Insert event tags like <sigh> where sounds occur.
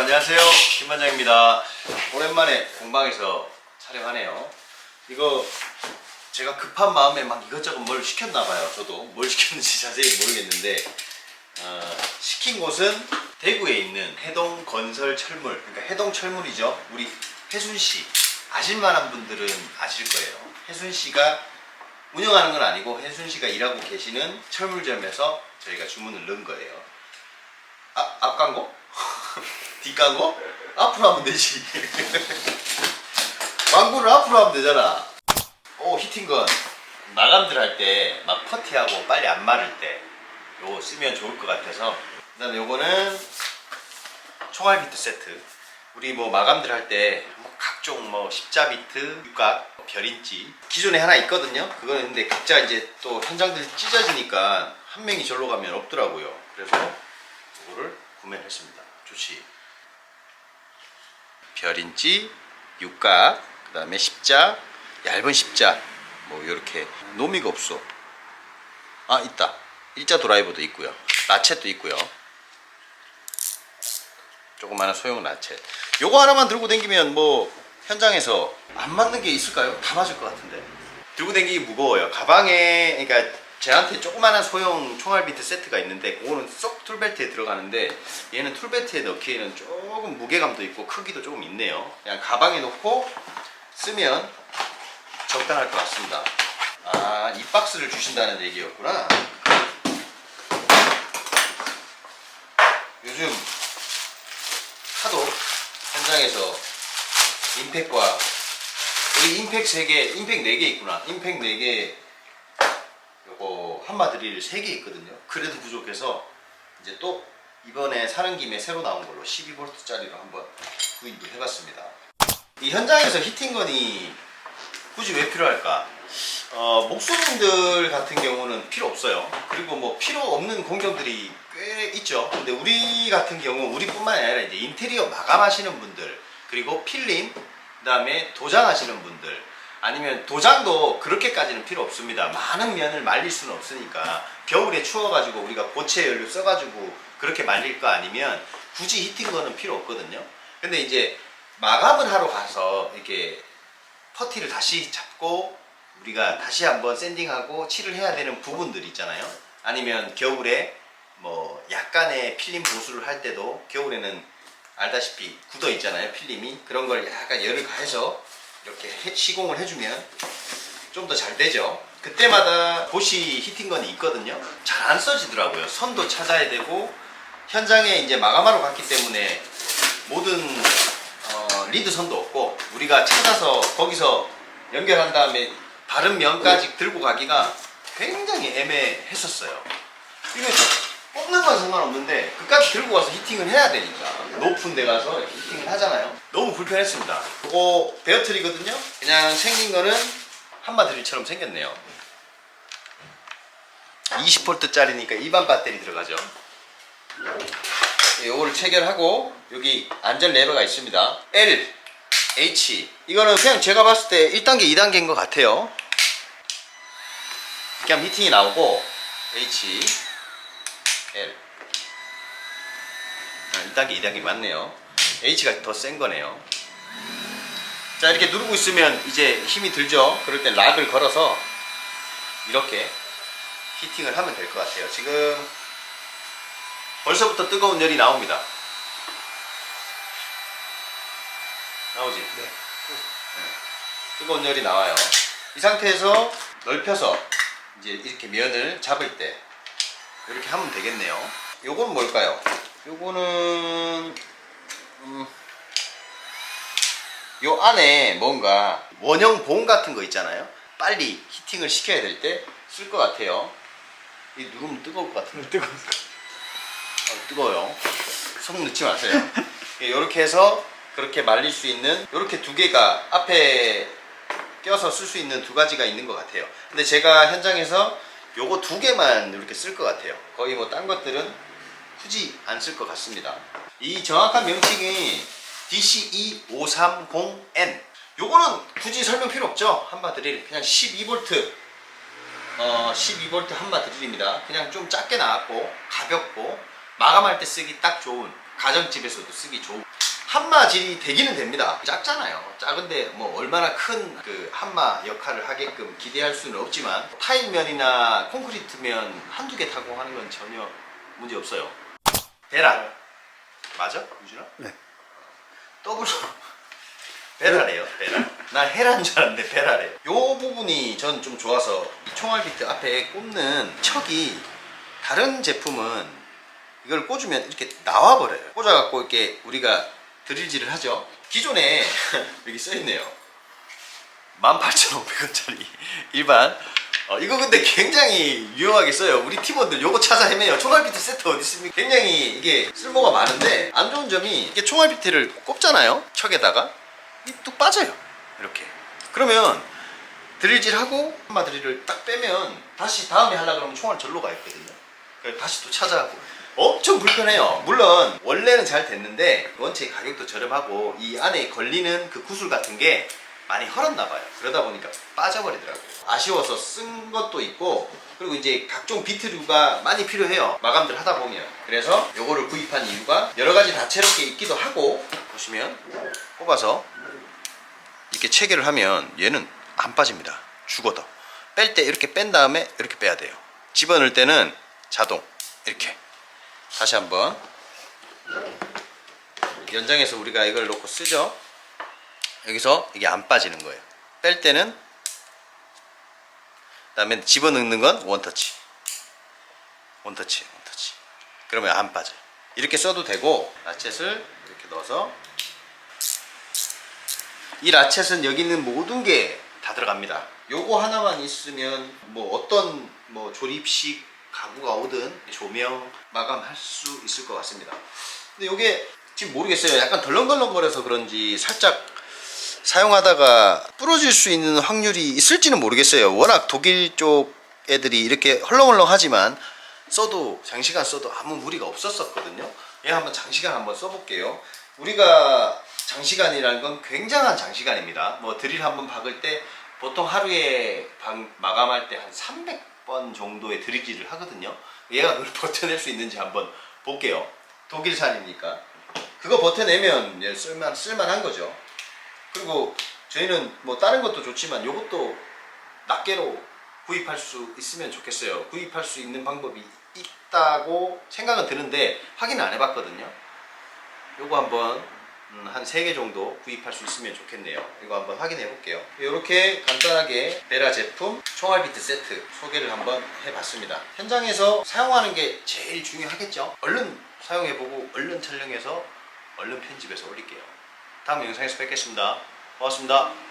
안녕하세요. 김반장입니다. 오랜만에 공방에서 촬영하네요. 이거 제가 급한 마음에 막 이것저것 뭘 시켰나 봐요. 저도 뭘 시켰는지 <laughs> 자세히 모르겠는데 어, 시킨 곳은 대구에 있는 해동 건설 철물, 그러니까 해동 철물이죠. 우리 혜순 씨 아실만한 분들은 아실 거예요. 혜순 씨가 운영하는 건 아니고 혜순 씨가 일하고 계시는 철물점에서 저희가 주문을 넣은 거예요. 아, 앞 광고? 뒷 광고? 앞으로 하면 되지. <laughs> 광고를 앞으로 하면 되잖아. 오, 히팅건. 마감들 할 때 막 퍼티하고 빨리 안 마를 때 요거 쓰면 좋을 것 같아서. 그 다음에 요거는 총알 비트 세트. 우리 뭐 마감들 할때뭐 각종 뭐 십자 비트, 육각, 별인지 기존에 하나 있거든요. 그거는 근데 각자 이제 또 현장들이 찢어지니까 한 명이 절로 가면 없더라고요. 그래서 이거를 구매를 했습니다. 좋지. 별인지, 육각, 그 다음에 십자, 얇은 십자, 뭐 이렇게 노미가 없어. 아 있다. 일자 드라이버도 있고요. 라쳇도 있고요. 조그마한 소형 라쳇. 요거 하나만 들고 다니면 뭐 현장에서 안 맞는 게 있을까요? 다 맞을 것 같은데. 들고 다니기 무거워요. 가방에 그러니까 제한테 조그마한 소형 총알 비트 세트가 있는데 그거는 쏙 툴벨트에 들어가는데 얘는 툴벨트에 넣기에는 조금 무게감도 있고 크기도 조금 있네요. 그냥 가방에 넣고 쓰면 적당할 것 같습니다. 아, 이 박스를 주신다는 얘기였구나. 요즘 하도 현장에서 임팩과 우리 임팩 3개, 임팩 4개 있구나. 임팩 4개 요거 한마 드릴 3개 있거든요. 그래도 부족해서 이제 또 이번에 사는 김에 새로 나온 걸로 12V짜리로 한번 구입을 해봤습니다. 이 현장에서 히팅건이 굳이 왜 필요할까? 어, 목수님들 같은 경우는 필요 없어요. 그리고 뭐 필요 없는 공정들이 꽤 있죠. 근데 우리 같은 경우 우리뿐만 아니라 이제 인테리어 마감하시는 분들 그리고 필름 그다음에 도장하시는 분들 아니면 도장도 그렇게까지는 필요 없습니다. 많은 면을 말릴 수는 없으니까 겨울에 추워가지고 우리가 고체 연료 써가지고 그렇게 말릴 거 아니면 굳이 히팅건은 필요 없거든요. 근데 이제 마감을 하러 가서 이렇게 퍼티를 다시 잡고 우리가 다시 한번 샌딩하고 칠을 해야 되는 부분들 있잖아요. 아니면 겨울에 뭐 약간의 필름 보수를 할 때도 겨울에는 알다시피 굳어 있잖아요. 필름이 그런 걸 약간 열을 가해서 이렇게 해- 시공을 해주면 좀 더 잘 되죠. 그때마다 보시 히팅건이 있거든요. 잘 안 써지더라고요. 선도 찾아야 되고 현장에 이제 마감하러 갔기 때문에 모든 어, 리드 선도 없고 우리가 찾아서 거기서 연결한 다음에 다른 면까지 들고 가기가 굉장히 애매했었어요. 이거 뽑는 건 상관없는데 그까지 들고 가서 히팅을 해야 되니까 높은 데 가서 히팅을 하잖아요. 불편했습니다. 이거 베어트리거든요. 그냥 생긴 거는 한마 드릴처럼 생겼네요. 20V짜리니까 일반 배터리 들어가죠. 요거를 체결하고 여기 안전 레버가 있습니다. L, H 이거는 그냥 제가 봤을 때 1단계, 2단계인 것 같아요. 이렇게 하면 히팅이 나오고 H, L 아, 1단계, 2단계 맞네요. H가 더 센 거네요. 자 이렇게 누르고 있으면 이제 힘이 들죠. 그럴 땐 락을 걸어서 이렇게 히팅을 하면 될 것 같아요. 지금 벌써부터 뜨거운 열이 나옵니다. 나오지? 네. 뜨거운 열이 나와요. 이 상태에서 넓혀서 이제 이렇게 면을 잡을 때 이렇게 하면 되겠네요. 요건 뭘까요? 요거는 음, 요 안에 뭔가 원형 봉 같은 거 있잖아요. 빨리 히팅을 시켜야 될 때 쓸 것 같아요. 이 누르면 뜨거울 것 같은데. 뜨거워. 아, 뜨거워요. 손 넣지 마세요. <laughs> 이렇게 해서 그렇게 말릴 수 있는 이렇게 두 개가 앞에 껴서 쓸 수 있는 두 가지가 있는 것 같아요. 근데 제가 현장에서 요거 두 개만 이렇게 쓸 것 같아요. 거의 뭐 딴 것들은 굳이 안 쓸 것 같습니다. 이 정확한 명칭이 DCE530N. 요거는 굳이 설명 필요 없죠. 한마 드릴 그냥 12V 어, 12V 한마 드릴입니다. 그냥 좀 작게 나왔고 가볍고 마감할 때 쓰기 딱 좋은 가정집에서도 쓰기 좋은 한마 질이 되기는 됩니다. 작잖아요. 작은데 뭐 얼마나 큰 그 한마 역할을 하게끔 기대할 수는 없지만 타일면이나 콘크리트면 한두 개 타고 하는 건 전혀 문제 없어요. 베라 맞아? 유진아? 네. 더블로 베라래요 베라 나 헤라인 줄 알았는데 베라래 요 부분이 전 좀 좋아서 이 총알 비트 앞에 꽂는 척이 다른 제품은 이걸 꽂으면 이렇게 나와버려요. 꽂아갖고 이렇게 우리가 드릴질을 하죠. 기존에 <laughs> 여기 써있네요. 18,500원짜리. <laughs> 일반 어, 이거 근데 굉장히 유용하게 써요. 우리 팀원들 요거 찾아 헤매요. 총알 비트 세트 어디 있습니까? 굉장히 이게 쓸모가 많은데 안 좋은 점이 이게 총알 비트를 꼽잖아요. 척에다가. 이 뚝 빠져요. 이렇게. 그러면 드릴질하고 한마 드릴을 딱 빼면 다시 다음에 하려 그러면 총알 절로 가 있거든요. 다시 또 찾아가고. 엄청 불편해요. 물론 원래는 잘 됐는데 원체 가격도 저렴하고 이 안에 걸리는 그 구슬 같은 게 많이 헐었나 봐요 그러다 보니까 빠져버리더라고요 아쉬워서 쓴 것도 있고 그리고 이제 각종 비트류가 많이 필요해요 마감들 하다 보면 그래서 요거를 구입한 이유가 여러 가지 다채롭게 있기도 하고 보시면 뽑아서 이렇게 체결을 하면 얘는 안 빠집니다. 죽어도. 뺄 때 이렇게 뺀 다음에 이렇게 빼야 돼요. 집어넣을 때는 자동 이렇게. 다시 한번 연장해서 우리가 이걸 놓고 쓰죠. 여기서 이게 안 빠지는 거예요. 뺄 때는 그다음에 집어넣는 건 원터치. 원터치, 원터치. 그러면 안 빠져요. 이렇게 써도 되고 라쳇을 이렇게 넣어서 이 라쳇은 여기 있는 모든 게 다 들어갑니다. 요거 하나만 있으면 뭐 어떤 뭐 조립식 가구가 오든 조명 마감할 수 있을 것 같습니다. 근데 요게 지금 모르겠어요. 약간 덜렁덜렁거려서 그런지 살짝 사용하다가 부러질 수 있는 확률이 있을지는 모르겠어요. 워낙 독일 쪽 애들이 이렇게 헐렁헐렁하지만 써도 장시간 써도 아무 무리가 없었었거든요. 얘 한번 장시간 한번 써볼게요. 우리가 장시간이라는 건 굉장한 장시간입니다. 뭐 드릴 한번 박을 때 보통 하루에 방- 마감할 때 한 300번 정도의 드릴질을 하거든요. 얘가 그걸 <laughs> 버텨낼 수 있는지 한번 볼게요. 독일산이니까 그거 버텨내면 얘 쓸만 쓸만한 거죠. 그리고 저희는 뭐 다른 것도 좋지만 이것도 낱개로 구입할 수 있으면 좋겠어요. 구입할 수 있는 방법이 있다고 생각은 드는데 확인은 안 해봤거든요. 요거 한번 음, 한 3개 정도 구입할 수 있으면 좋겠네요. 이거 한번 확인해 볼게요. 이렇게 간단하게 베라 제품 총알 비트 세트 소개를 한번 해봤습니다. 현장에서 사용하는 게 제일 중요하겠죠. 얼른 사용해보고 얼른 촬영해서 얼른 편집해서 올릴게요. 다음 영상에서 뵙겠습니다. 고맙습니다.